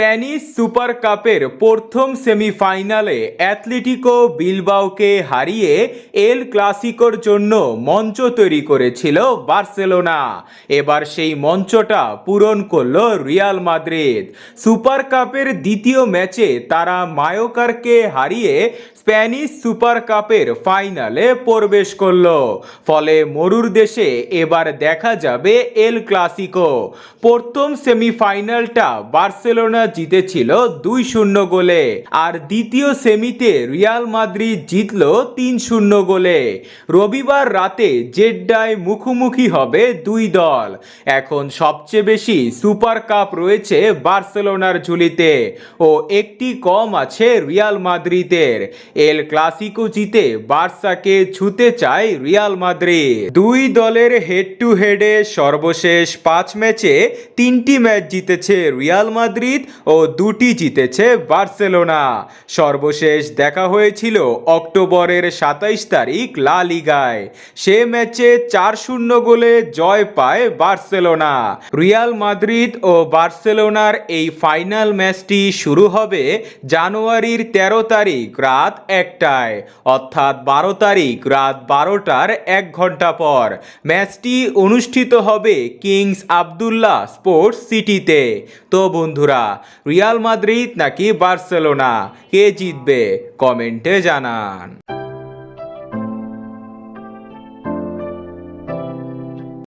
Spanish super কাপের প্রথম সেমিফাইনালে অ্যাথলেটিকো বিলবাওকে হারিয়ে এল ক্লাসিকোর জন্য মঞ্চ তৈরি করেছিল বার্সেলোনা। এবার সেই মঞ্চটা পূরণ করল রিয়াল মাদ্রিদ। সুপার কাপের দ্বিতীয় ম্যাচে তারা মায়োকারকে হারিয়ে স্প্যানিশ সুপার কাপের ফাইনালে প্রবেশ করল। ফলে মরুর দেশে এবার দেখা যাবে এল ক্লাসিকো। প্রথম সেমিফাইনালটা বার্সেলোনা জিতেছিল দুই শূন্য গোলে। আর দ্বিতীয় সেমিতে রিয়াল মাদ্রিদ জিতল তিন শূন্য গোলে। রবিবার রাতে জেড্ডায় মুখোমুখি হবে দুই দল। এখন সবচেয়ে বেশি সুপার কাপ রয়েছে বার্সেলোনার ঝুলিতে ও একটি কম আছে রিয়াল মাদ্রিদের। এল ক্লাসিকো জিতে বার্সাকে ছুতে চায় রিয়াল মাদ্রিদ। দুই দলের হেড টু হেডে সর্বশেষ পাঁচ ম্যাচে তিনটি ম্যাচ জিতেছে রিয়াল মাদ্রিদ ও দুটি জিতেছে বার্সেলোনা। সর্বশেষ দেখা হয়েছিল অক্টোবরের সাতাইশ তারিখ লা লিগায়। সে ম্যাচে চার শূন্য গোলে জয় পায় বার্সেলোনা। রিয়াল মাদ্রিদ ও বার্সেলোনার এই ফাইনাল ম্যাচটি শুরু হবে জানুয়ারির তেরো তারিখ রাত একটায়, অর্থাৎ বারো তারিখ রাত বারোটার এক ঘণ্টা পর। ম্যাচটি অনুষ্ঠিত হবে কিংস আবদুল্লাহ স্পোর্টস সিটিতে। তো বন্ধুরা রিয়াল মাদ্রিদ নাকি বার্সেলোনা কে জিতবে? কমেন্টে জানান।